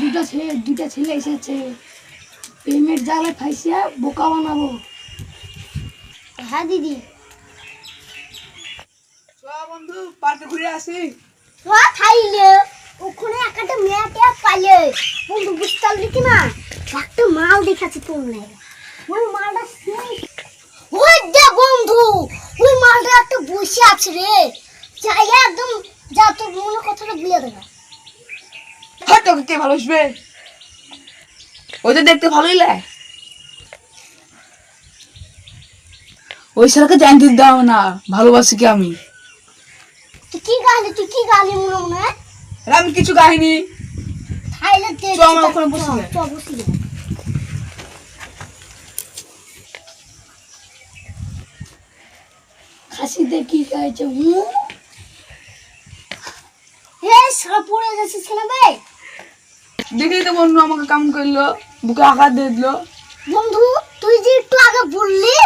দুটা ছেলে দুটা ছেলে এসেছে। পেমেন্ট জালে ফাইসিয়া বোকা বানাবো। হ্যাঁ দিদি। বন্ধু পার্কে ঘুরে আসি। খাইলে ওখানে একটা মেয়েকে পাইলে। বন্ধু বুঝতে পারলি কি না? একটা মাল দেখাচ্ছি তোর ওই মালটা সেই ওই দে বন্ধু ওই মালটা একটা বসে আছে রে। জায়গা একদম যা তোর মনে কথাটা বুঝে দেবে। হয়তো কে ভালোবাসবে? ওই তো দেখতে ভালোই লাগে। ওই শালাকে জানতে দাও না ভালোবাসি কি আমি? তুই কি গালি তুই কি গালি মনে মনে? আমি কিছু গাইনি। খাইলে চ, আমরা ওখানে বসি চ বসি গে। খাসিতে কি খাইছে হে পড়ে যাচ্ছিস ভাই দেখেই তো বন্ধু আমাকে কেমন করল বুকে আঘাত দিয়ে দিল। বন্ধু তুই যে একটু আগে বললি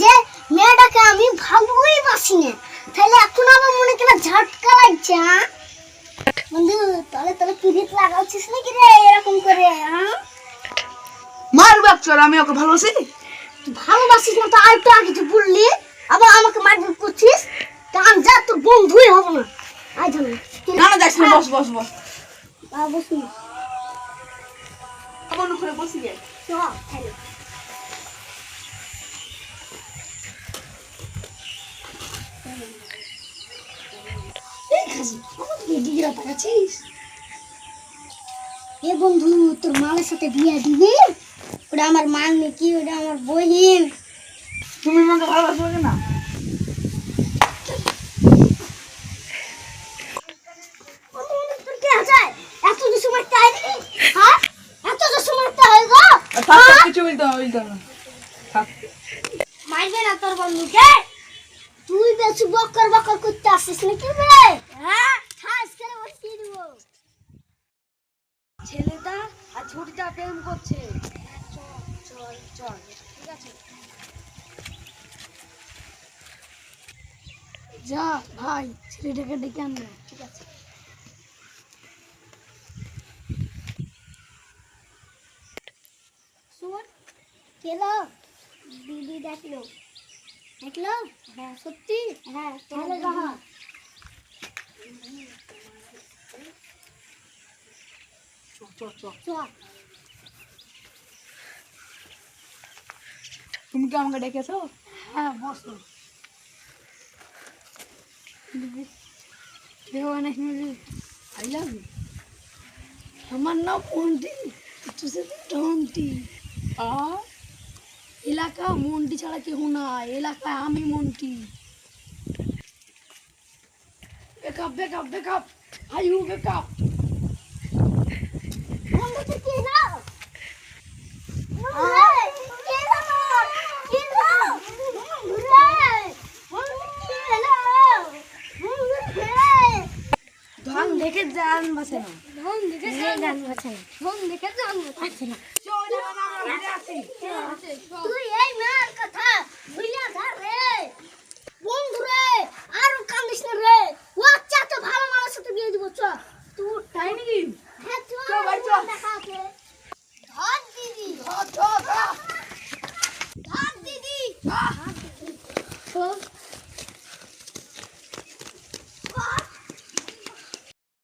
যে মেয়েটাকে আমি ভালোই বাসি না তাহলে এখন আমার মনে কেন ঝটকা লাগছে? বন্ধু তাহলে তাহলে পিরিত লাগাচ্ছিস নাকি রে এরকম করে মারবে চল আমি ওকে ভালোবাসি? ভালোবাসিস না তো আর একটু আগে যে বললি আবার আমাকে মারধর করছিস তা আমি যা তোর বন্ধুই হব না। আয় জানো না না যাস না বস বস বস। বসি গে আমার দিকে দিকে তাকাচ্ছিস এ বন্ধু, তোর মালের সাথে বিয়ে ওটা আমার মাল নাকি? ওটা আমার বহিন তুমি আমাকে ভালোবাসবে না? কিছু বলতে হবে বলতে হবে। না মারবে না তোর বন্ধুকে? তুই বেশি বকর বকর করতে আসিস নাকি রে? হ্যাঁ খাস করে বসিয়ে দিব। ছেলেটা আর ছোটটা প্রেম করছে। চল চল ঠিক আছে। যা ভাই ছেলেটাকে ডেকে আনবে ঠিক আছে শোন কেলো দিদি দেখল দেখল হ্যাঁ সত্যি হ্যাঁ তাহলে রাহা চল চল চল তুমি কি আমাকে ডেকেছো হ্যাঁ বসো কেউ অনেক আই লাভ ইউ আমার নাম মন্টি তুই টন্টি আর এলাকা মন্টি ছাড়া কেউ না এলাকায় আমি মন্টি। বেকআপ বেকআপ বেকআপ আই হু বেকআপ বন্ধুকে কে না কে না কে না ধান দেখে যান বাসে না। ধন দেখে ধন দেখে গান বাজে না। তুই এই মেয়ের কথা ভুলিয়া ধর রে। বন্ধু রে আর কান্দিস না রে। ও আচ্ছা তো ভালো মানুষের সাথে বিয়ে দিব চ তুই তাই নাকি? হ্যাঁ দেখা আছে। ধর দিদি। ধর।